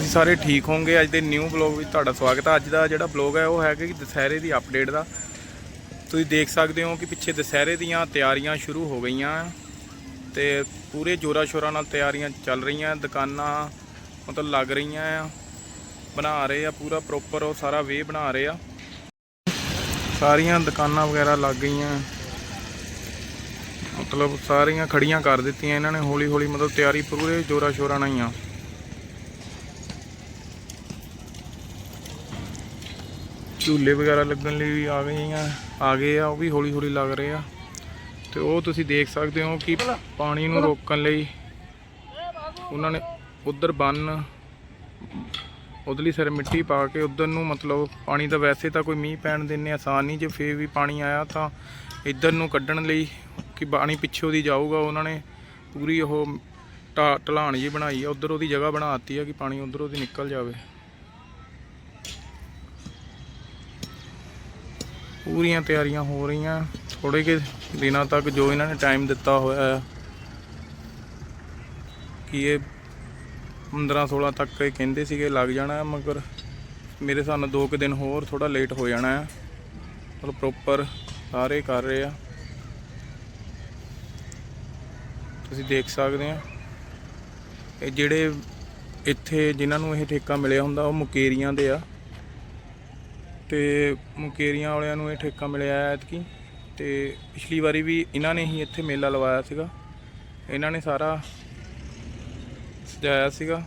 ਤੁਸੀਂ ਸਾਰੇ ਠੀਕ ਹੋਵੋਗੇ? ਅੱਜ ਦੇ ਨਿਊ ਬਲੌਗ ਵਿੱਚ ਤੁਹਾਡਾ ਸਵਾਗਤ ਹੈ ਅੱਜ ਦਾ ਜਿਹੜਾ ਬਲੌਗ ਹੈ ਉਹ ਹੈਗਾ ਕਿ ਦੁਸਹਿਰੇ ਦੀ ਅਪਡੇਟ ਦਾ। ਤੁਸੀਂ ਦੇਖ ਸਕਦੇ ਹੋ ਕਿ ਪਿੱਛੇ ਦੁਸਹਿਰੇ ਦੀਆਂ ਤਿਆਰੀਆਂ ਸ਼ੁਰੂ ਹੋ ਗਈਆਂ। ਤੇ ਪੂਰੇ ਜੋਰਾ ਸ਼ੋਰਾਂ ਨਾਲ ਤਿਆਰੀਆਂ ਚੱਲ ਰਹੀਆਂ, ਦੁਕਾਨਾਂ ਮਤਲਬ ਲੱਗ ਰਹੀਆਂ ਆ। ਬਣਾ ਰਹੇ ਆ ਪੂਰਾ ਪ੍ਰੋਪਰ ਉਹ ਸਾਰਾ ਵੇ ਬਣਾ ਰਹੇ ਆ। ਸਾਰੀਆਂ ਦੁਕਾਨਾਂ ਵਗੈਰਾ ਲੱਗ ਗਈਆਂ। ਮਤਲਬ ਸਾਰੀਆਂ ਖੜੀਆਂ ਕਰ ਦਿੱਤੀਆਂ ਇਹਨਾਂ ਨੇ। ਹੌਲੀ ਹੌਲੀ ਮਤਲਬ ਤਿਆਰੀ ਪੂਰੇ ਜੋਰਾ ਸ਼ੋਰਾਂ ਨਾਲ ਹੀ ਆ। ਝੂਲੇ ਵਗੈਰਾ ਲੱਗਣ ਲਈ ਵੀ ਆ ਗਏ ਆ ਗਏ ਆ, ਉਹ ਵੀ ਹੌਲੀ ਹੌਲੀ ਲੱਗ ਰਹੇ ਆ। ਤੇ ਉਹ ਤੁਸੀਂ ਦੇਖ ਸਕਦੇ ਹੋ ਕਿ ਪਾਣੀ ਨੂੰ ਰੋਕਣ ਲਈ ਉਹਨਾਂ ਨੇ ਉਧਰ ਬੰਨ, ਉਧਰਲੀ ਸਿਰ ਮਿੱਟੀ ਪਾ ਕੇ ਉਧਰ ਨੂੰ ਮਤਲਬ ਪਾਣੀ ਦਾ ਵੈਸੇ ਤਾਂ ਕੋਈ ਮੀਂਹ ਪੈਣ ਦਿੰਨੇ ਆਸਾਨ ਨਹੀਂ ਜੇ ਫੇਰ ਵੀ ਪਾਣੀ ਆਇਆ ਤਾਂ ਇੱਧਰ ਨੂੰ ਕੱਢਣ ਲਈ ਕਿ ਪਾਣੀ ਪਿੱਛੋਂ ਦੀ ਜਾਊਗਾ। ਉਹਨਾਂ ਨੇ ਪੂਰੀ ਉਹ ਢਾ- ਢਲਾਣ ਜੀ ਬਣਾਈ ਆ, ਉਧਰ ਉਹਦੀ ਜਗ੍ਹਾ ਬਣਾਤੀ ਆ ਕਿ ਪਾਣੀ ਉਧਰੋਂ ਦੀ ਨਿਕਲ ਜਾਵੇ। ਪੂਰੀਆਂ ਤਿਆਰੀਆਂ ਹੋ ਰਹੀਆਂ। ਥੋੜੇ ਕਿ ਦਿਨਾਂ ਤੱਕ ਜੋ ਇਹਨਾਂ ਨੇ ਟਾਈਮ ਦਿੱਤਾ ਹੋਇਆ ਹੈ, ਕਿ ਇਹ 15 16 ਤੱਕ ਇਹ ਕਹਿੰਦੇ ਸੀਗੇ, ਲੱਗ ਜਾਣਾ ਮਗਰ ਮੇਰੇ ਹਿਸਾਬ ਨਾਲ ਦੋ ਕੁ ਦਿਨ ਹੋਰ ਥੋੜਾ ਲੇਟ ਹੋ ਜਾਣਾ ਹੈ। ਮਤਲਬ ਪ੍ਰੋਪਰ ਸਾਰੇ ਕਰ ਰਹੇ ਆ। ਤੁਸੀਂ ਦੇਖ ਸਕਦੇ ਆ। ਇਹ ਜਿਹੜੇ ਇੱਥੇ ਜਿਨ੍ਹਾਂ ਨੂੰ ਇਹ ਠੇਕਾ ਮਿਲਿਆ ਹੁੰਦਾ, ਉਹ ਮੁਕੇਰੀਆਂ ਦੇ ਆ। ਤੇ ਮੁਕੇਰੀਆਂ ਵਾਲਿਆਂ ਨੂੰ ਇਹ ਠੇਕਾ ਮਿਲਿਆ ਹੈ ਐਤਕੀ। ਤੇ ਪਿਛਲੀ ਵਾਰੀ ਵੀ ਇਹਨਾਂ ਨੇ ਹੀ ਇੱਥੇ ਮੇਲਾ ਲਵਾਇਆ ਸੀਗਾ। ਇਹਨਾਂ ਨੇ ਸਾਰਾ ਸਜਾਇਆ ਸੀਗਾ।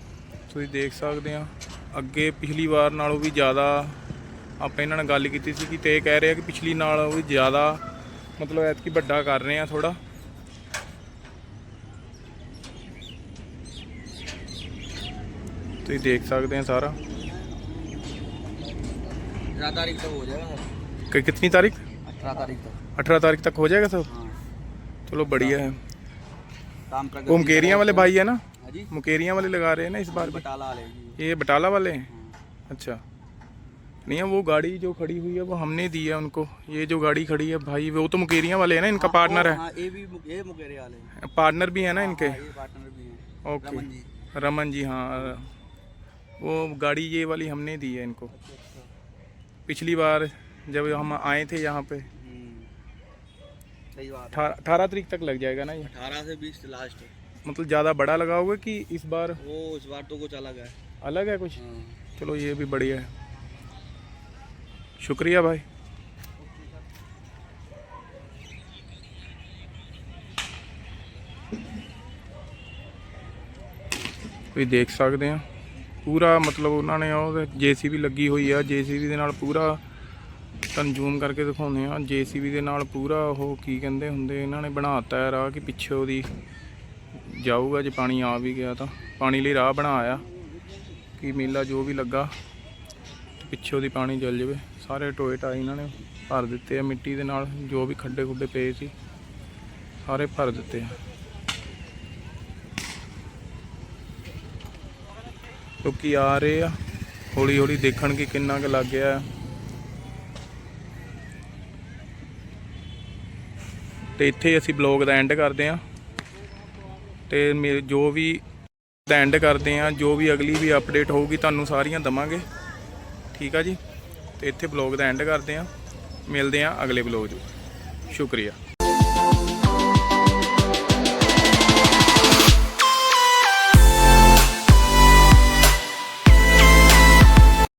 ਤੁਸੀਂ ਦੇਖ ਸਕਦੇ ਆ। ਅੱਗੇ ਪਿਛਲੀ ਵਾਰ ਨਾਲੋਂ ਵੀ ਜ਼ਿਆਦਾ ਆਪਾਂ ਇਹਨਾਂ ਨਾਲ ਗੱਲ ਕੀਤੀ ਸੀ ਕਿ ਤੇ ਇਹ ਕਹਿ ਰਹੇ ਆ ਕਿ ਪਿਛਲੀ ਨਾਲੋਂ ਵੀ ਜ਼ਿਆਦਾ ਮਤਲਬ ਐਤਕੀ ਵੱਡਾ ਕਰ ਰਹੇ ਆ ਥੋੜਾ ਤੁਸੀਂ ਦੇਖ ਸਕਦੇ ਆ ਸਾਰਾ। अठारह तारीख तक हो जाएगा कि कितनी तारीख? अठारह तारीख तक। अठारह तारीख तक हो जाएगा सब हाँ। चलो बढ़िया है। वो मुकेरियाँ वाले भाई है ना? हाँ मुकेरियाँ वाले लगा रहे हैं ना इस बार बटाला वाले ये बटाला वाले हैं? हाँ। अच्छा। नहीं है वो गाड़ी जो खड़ी हुई है वो हमने दी है उनको। ये जो गाड़ी खड़ी है भाई वो तो मुकेरिया वाले हैं ना इनका हाँ, पार्टनर है। हाँ ये भी ये मुकेरे वाले हैं। पार्टनर भी है ना इनके? हाँ, ये पार्टनर भी हैं। ओके। रमन जी। रमन जी हाँ। वो गाड़ी ये वाली हमने दी है इनको। पिछली बार जब हम आए थे यहाँ पे हम्म। अठारह तारीख तक लग जाएगा ना ये? अठारह से बीस लास्ट मतलब ज़्यादा बड़ा लगा होगा कि इस बार? वो इस बार तो कुछ अलग है। अलग है कुछ? हाँ। चलो ये भी बढ़िया है। शुक्रिया भाई। कोई देख सकते हैं। ਪੂਰਾ ਮਤਲਬ ਉਹਨਾਂ ਨੇ ਉਹ ਜੀਸੀਬੀ ਲੱਗੀ ਹੋਈ ਆ, ਜੀਸੀਬੀ ਦੇ ਨਾਲ ਪੂਰਾ ਤਨਜੂਮ ਕਰਕੇ ਦਿਖਾਉਂਦੇ ਆ। ਜੀਸੀਬੀ ਦੇ ਨਾਲ ਪੂਰਾ ਉਹ ਕੀ ਕਹਿੰਦੇ ਹੁੰਦੇ, ਇਹਨਾਂ ਨੇ ਬਣਾਤਾ ਹੈ ਰਾਹ ਕਿ ਪਿੱਛੇ ਉਹਦੀ ਜਾਊਗਾ, ਜੇ ਪਾਣੀ ਆ ਵੀ ਗਿਆ ਤਾਂ। ਪਾਣੀ ਲਈ ਰਾਹ ਬਣਾਇਆ ਕਿ ਮੇਲਾ ਜੋ ਵੀ ਲੱਗਾ, ਪਿੱਛੇ ਉਹਦੀ ਪਾਣੀ ਜਲ ਜਾਵੇ। ਸਾਰੇ ਟੋਏ ਟਾਈ ਇਹਨਾਂ ਨੇ ਭਰ ਦਿੱਤੇ ਆ, ਮਿੱਟੀ ਦੇ ਨਾਲ ਜੋ ਵੀ ਖੱਡੇ ਖੁੱਡੇ ਪਏ ਸੀ, ਸਾਰੇ ਭਰ ਦਿੱਤੇ ਆ। ਲੋਕੀ ਆ ਰਹੇ ਆ। ਹੌਲੀ ਹੌਲੀ ਦੇਖਣ ਕਿ ਕਿੰਨਾ ਕੁ ਲੱਗ ਗਿਆ। ਆ ਤੇ ਇੱਥੇ ਅਸੀਂ ਬਲੌਗ ਦਾ ਐਂਡ ਕਰਦੇ ਆ। ਤੇ ਮੇਰੇ ਜੋ ਵੀ ਦਾ ਐਂਡ ਕਰਦੇ ਆ, ਜੋ ਵੀ ਅਗਲੀ ਵੀ ਅਪਡੇਟ ਹੋਊਗੀ, ਤੁਹਾਨੂੰ ਸਾਰੀਆਂ ਦਵਾਂਗੇ। ਠੀਕ ਆ ਜੀ? ਤੇ ਇੱਥੇ ਬਲੌਗ ਦਾ ਐਂਡ ਕਰਦੇ ਆ। ਮਿਲਦੇ ਆ ਅਗਲੇ ਬਲੌਗ 'ਚ। ਸ਼ੁਕਰੀਆ।